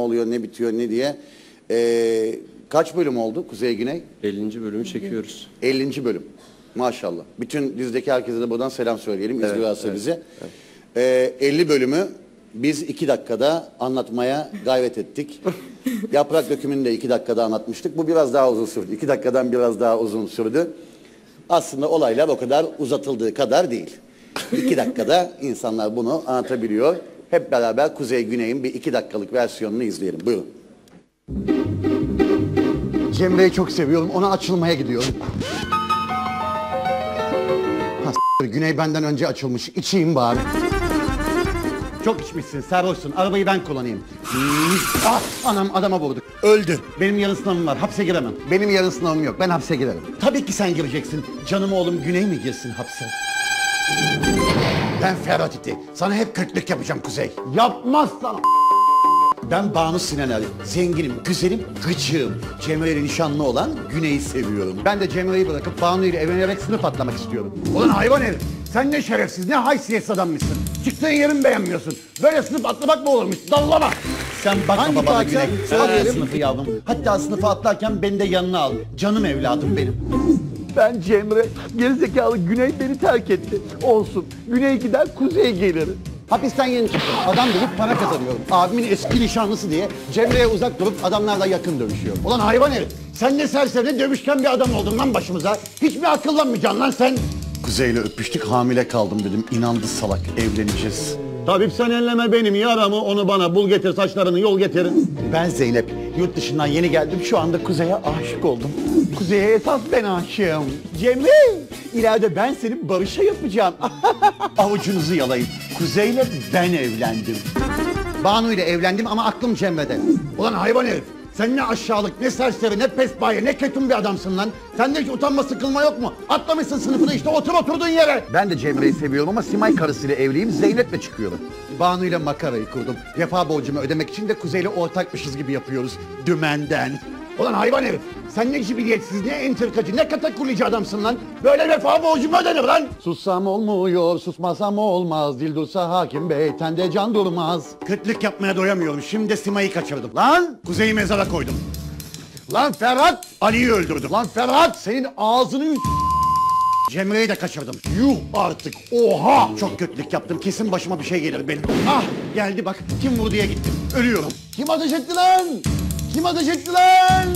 oluyor, ne bitiyor, ne diye. Ee, kaç bölüm oldu Kuzey Güney? 50. bölümü çekiyoruz. 50. bölüm. Maşallah. Bütün dizideki herkese de buradan selam söyleyelim. İzliyorsa bizi. Ee, 50 bölümü biz 2 dakikada anlatmaya gayret ettik. Yaprak dökümünü de 2 dakikada anlatmıştık. Bu biraz daha uzun sürdü. 2 dakikadan biraz daha uzun sürdü. Aslında olaylar o kadar uzatıldığı kadar değil. 2 dakikada insanlar bunu anlatabiliyor. Hep beraber Kuzey Güney'in bir 2 dakikalık versiyonunu izleyelim. Buyurun. Cemre'yi çok seviyorum. Ona açılmaya gidiyorum. Ha, Güney benden önce açılmış. İçeyim bari. Çok içmişsin, sarhoşsun. Arabayı ben kullanayım. Ah, anam adama vurduk. Öldü. Benim yarın sınavım var. Hapse giremem. Benim yarın sınavım yok. Ben hapse girerim. Tabii ki sen gireceksin. Canım oğlum Güney mi girsin hapse? Ben Ferhat İti. Sana hep kötülük yapacağım Kuzey. Yapmazsan ben Banu Sinener. Zenginim, güzelim, gıcığım. Cemre ile nişanlı olan Güney'i seviyorum. Ben de Cemre'yi bırakıp Banu ile evlenerek sınıf atlamak istiyorum. Ulan hayvan herif. Sen ne şerefsiz, ne haysiyetsiz adammışsın. Çıktığın yerin beğenmiyorsun. Böyle sınıf atlamak mı olurmuş? Dallama. Sen bakma Hangi babana? Güney. Söyleyelim. Söyle sınıfı yavrum. Hatta sınıfa atlarken beni de yanına al. Canım evladım benim. Ben Cemre. Gerizekalı Güney beni terk etti. Olsun. Güney gider Kuzey gelir. Hapisten yeni çıktım. Adam dövüp para kazanıyorum. Abimin eski nişanlısı diye Cemre'ye uzak durup adamlarla yakın dövüşüyorum. Ulan hayvan herif. Sen ne serseri ne dövüşken bir adam oldun lan başımıza. Hiç mi akıllanmayacaksın lan sen? Kuzey'le öpüştük hamile kaldım dedim. İnandı salak evleneceğiz. Tabip sen elleme benim yaramı onu bana bul getir saçlarını yol getirin. Ben Zeynep. Yurt dışından yeni geldim. Şu anda Kuzey'e aşık oldum. Kuzey'e esas ben aşığım. Cemre, ileride ben seni barışa yapacağım. Avucunuzu yalayın. Kuzey'le ben evlendim. Banu ile evlendim ama aklım Cemre'de. Ulan hayvan herif. Sen ne aşağılık, ne serseri, ne pespaye, ne ketum bir adamsın lan. Sende hiç utanma sıkılma yok mu? Atlamışsın sınıfını işte otur oturduğun yere. Ben de Cemre'yi seviyorum ama Simay karısıyla evliyim. Zeynep'le çıkıyorum. Banu ile makarayı kurdum. Vefa borcumu ödemek için de Kuzey'le ortakmışız gibi yapıyoruz. Dümenden. Ulan hayvan herif. Sen ne cibiliyetsiz, ne entrikacı, ne katakullici adamsın lan. Böyle vefa borcu mu ödenir lan? Sussam olmuyor, susmasam olmaz. Dil dursa hakim bey, tende can durmaz. Kötülük yapmaya doyamıyorum. Şimdi de Sima'yı kaçırdım. Lan! Kuzey'i mezara koydum. Lan Ferhat! Ali'yi öldürdüm. Lan Ferhat! Senin ağzını Cemre'yi de kaçırdım. Yuh artık. Oha! Çok kötülük yaptım. Kesin başıma bir şey gelir benim. Ah! Geldi bak. Kim vurduya gittim. Ölüyorum. Kim ateş etti lan? Kim ateş etti lan?